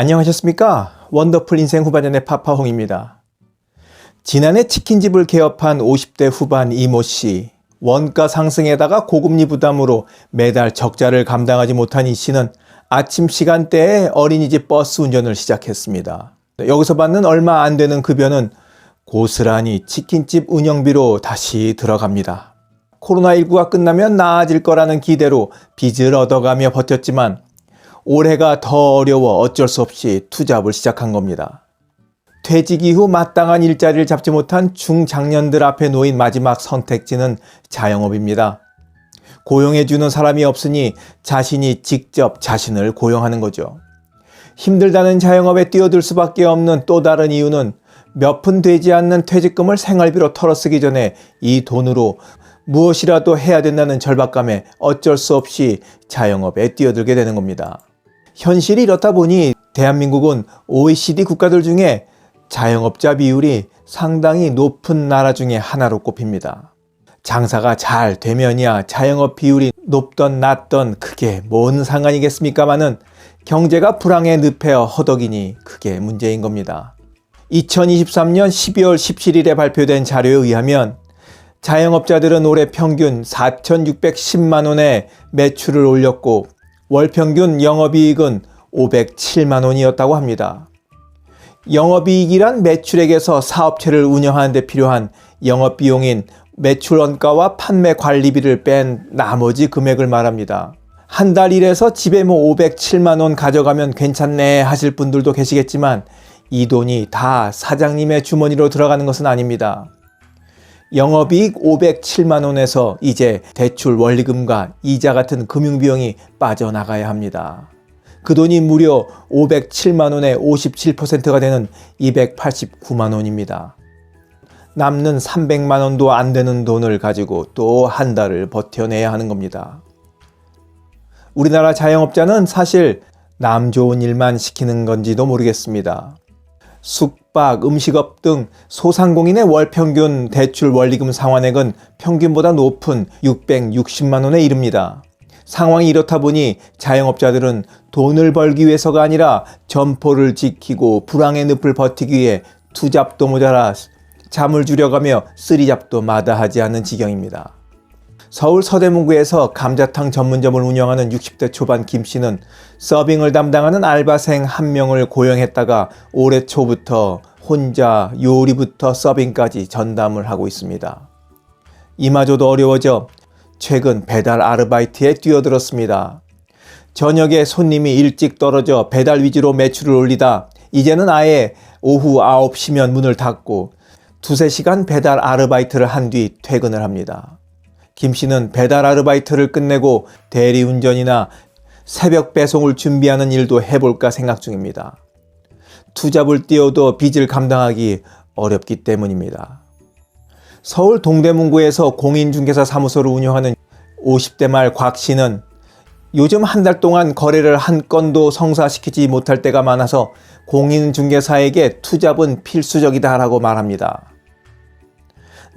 안녕하셨습니까? 원더풀 인생 후반전의 파파홍입니다. 지난해 치킨집을 개업한 50대 후반 이모 씨. 원가 상승에다가 고금리 부담으로 매달 적자를 감당하지 못한 이 씨는 아침 시간대에 어린이집 버스 운전을 시작했습니다. 여기서 받는 얼마 안 되는 급여는 고스란히 치킨집 운영비로 다시 들어갑니다. 코로나19가 끝나면 나아질 거라는 기대로 빚을 얻어가며 버텼지만 올해가 더 어려워 어쩔 수 없이 투잡을 시작한 겁니다. 퇴직 이후 마땅한 일자리를 잡지 못한 중장년들 앞에 놓인 마지막 선택지는 자영업입니다. 고용해주는 사람이 없으니 자신이 직접 자신을 고용하는 거죠. 힘들다는 자영업에 뛰어들 수밖에 없는 또 다른 이유는 몇 푼 되지 않는 퇴직금을 생활비로 털어쓰기 전에 이 돈으로 무엇이라도 해야 된다는 절박감에 어쩔 수 없이 자영업에 뛰어들게 되는 겁니다. 현실이 이렇다 보니 대한민국은 OECD 국가들 중에 자영업자 비율이 상당히 높은 나라 중에 하나로 꼽힙니다. 장사가 잘 되면야 자영업 비율이 높던 낮던 그게 뭔 상관이겠습니까마는 경제가 불황에 늪에 허덕이니 그게 문제인 겁니다. 2023년 12월 17일에 발표된 자료에 의하면 자영업자들은 올해 평균 4,610만 원의 매출을 올렸고 월 평균 영업이익은 507만 원이었다고 합니다. 영업이익이란 매출액에서 사업체를 운영하는 데 필요한 영업비용인 매출 원가와 판매 관리비를 뺀 나머지 금액을 말합니다. 한 달 일해서 집에 뭐 507만 원 가져가면 괜찮네 하실 분들도 계시겠지만 이 돈이 다 사장님의 주머니로 들어가는 것은 아닙니다. 영업이익 507만 원에서 이제 대출 원리금과 이자 같은 금융비용이 빠져나가야 합니다. 그 돈이 무려 507만 원의 57%가 되는 289만 원입니다. 남는 300만 원도 안 되는 돈을 가지고 또 한 달을 버텨내야 하는 겁니다. 우리나라 자영업자는 사실 남 좋은 일만 시키는 건지도 모르겠습니다. 숙박, 음식업 등 소상공인의 월 평균 대출 원리금 상환액은 평균보다 높은 660만 원에 이릅니다. 상황이 이렇다 보니 자영업자들은 돈을 벌기 위해서가 아니라 점포를 지키고 불황의 늪을 버티기 위해 투잡도 모자라 잠을 줄여가며 쓰리잡도 마다하지 않는 지경입니다. 서울 서대문구에서 감자탕 전문점을 운영하는 60대 초반 김 씨는 서빙을 담당하는 알바생 한 명을 고용했다가 올해 초부터 혼자 요리부터 서빙까지 전담을 하고 있습니다. 이마저도 어려워져 최근 배달 아르바이트에 뛰어들었습니다. 저녁에 손님이 일찍 떨어져 배달 위주로 매출을 올리다 이제는 아예 오후 9시면 문을 닫고 두세 시간 배달 아르바이트를 한 뒤 퇴근을 합니다. 김 씨는 배달 아르바이트를 끝내고 대리운전이나 새벽 배송을 준비하는 일도 해볼까 생각 중입니다. 투잡을 띄워도 빚을 감당하기 어렵기 때문입니다. 서울 동대문구에서 공인중개사 사무소를 운영하는 50대 말 곽 씨는 요즘 한 달 동안 거래를 한 건도 성사시키지 못할 때가 많아서 공인중개사에게 투잡은 필수적이다라고 말합니다.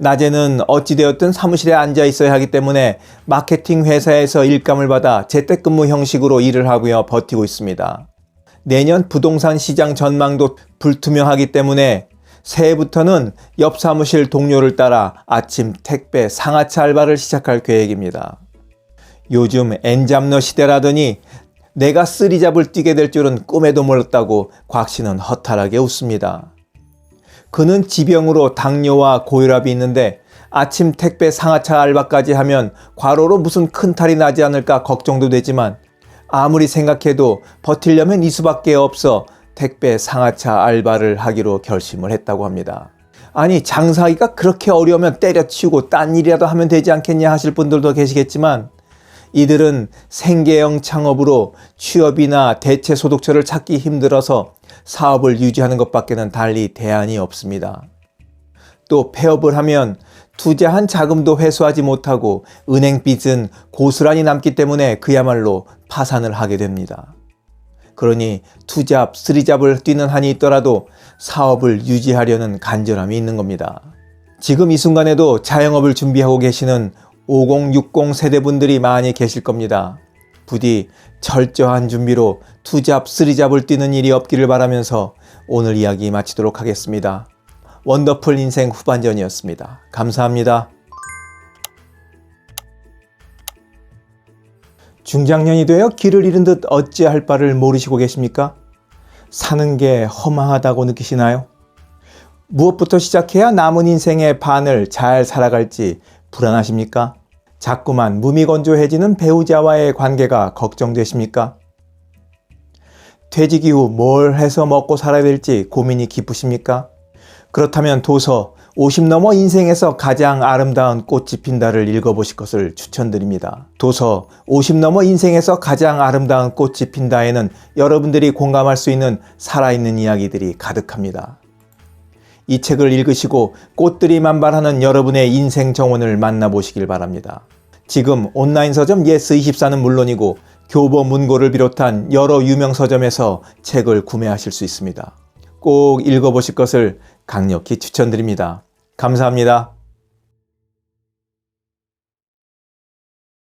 낮에는 어찌되었든 사무실에 앉아 있어야 하기 때문에 마케팅 회사에서 일감을 받아 재택근무 형식으로 일을 하고요 버티고 있습니다. 내년 부동산 시장 전망도 불투명하기 때문에 새해부터는 옆 사무실 동료를 따라 아침 택배 상하차 알바를 시작할 계획입니다. 요즘 엔잡너 시대라더니 내가 쓰리잡을 뛰게 될 줄은 꿈에도 몰랐다고 곽 씨는 허탈하게 웃습니다. 그는 지병으로 당뇨와 고혈압이 있는데 아침 택배 상하차 알바까지 하면 과로로 무슨 큰 탈이 나지 않을까 걱정도 되지만 아무리 생각해도 버틸려면 이 수밖에 없어 택배 상하차 알바를 하기로 결심을 했다고 합니다. 아니 장사하기가 그렇게 어려우면 때려치우고 딴 일이라도 하면 되지 않겠냐 하실 분들도 계시겠지만 이들은 생계형 창업으로 취업이나 대체 소득처를 찾기 힘들어서 사업을 유지하는 것밖에는 달리 대안이 없습니다. 또 폐업을 하면 투자한 자금도 회수하지 못하고 은행 빚은 고스란히 남기 때문에 그야말로 파산을 하게 됩니다. 그러니 투잡, 쓰리잡을 뛰는 한이 있더라도 사업을 유지하려는 간절함이 있는 겁니다. 지금 이 순간에도 자영업을 준비하고 계시는 5060 세대분들이 많이 계실 겁니다. 부디 철저한 준비로 투잡, 쓰리잡을 뛰는 일이 없기를 바라면서 오늘 이야기 마치도록 하겠습니다. 원더풀 인생 후반전이었습니다. 감사합니다. 중장년이 되어 길을 잃은 듯 어찌할 바를 모르시고 계십니까? 사는 게 허망하다고 느끼시나요? 무엇부터 시작해야 남은 인생의 반을 잘 살아갈지 불안하십니까? 자꾸만 무미건조해지는 배우자와의 관계가 걱정되십니까? 퇴직 이후 뭘 해서 먹고 살아야 될지 고민이 깊으십니까? 그렇다면 도서 50 넘어 인생에서 가장 아름다운 꽃이 핀다를 읽어보실 것을 추천드립니다. 도서 50 넘어 인생에서 가장 아름다운 꽃이 핀다에는 여러분들이 공감할 수 있는 살아있는 이야기들이 가득합니다. 이 책을 읽으시고 꽃들이 만발하는 여러분의 인생 정원을 만나보시길 바랍니다. 지금 온라인 서점 예스24는 물론이고 교보 문고를 비롯한 여러 유명 서점에서 책을 구매하실 수 있습니다. 꼭 읽어보실 것을 강력히 추천드립니다. 감사합니다.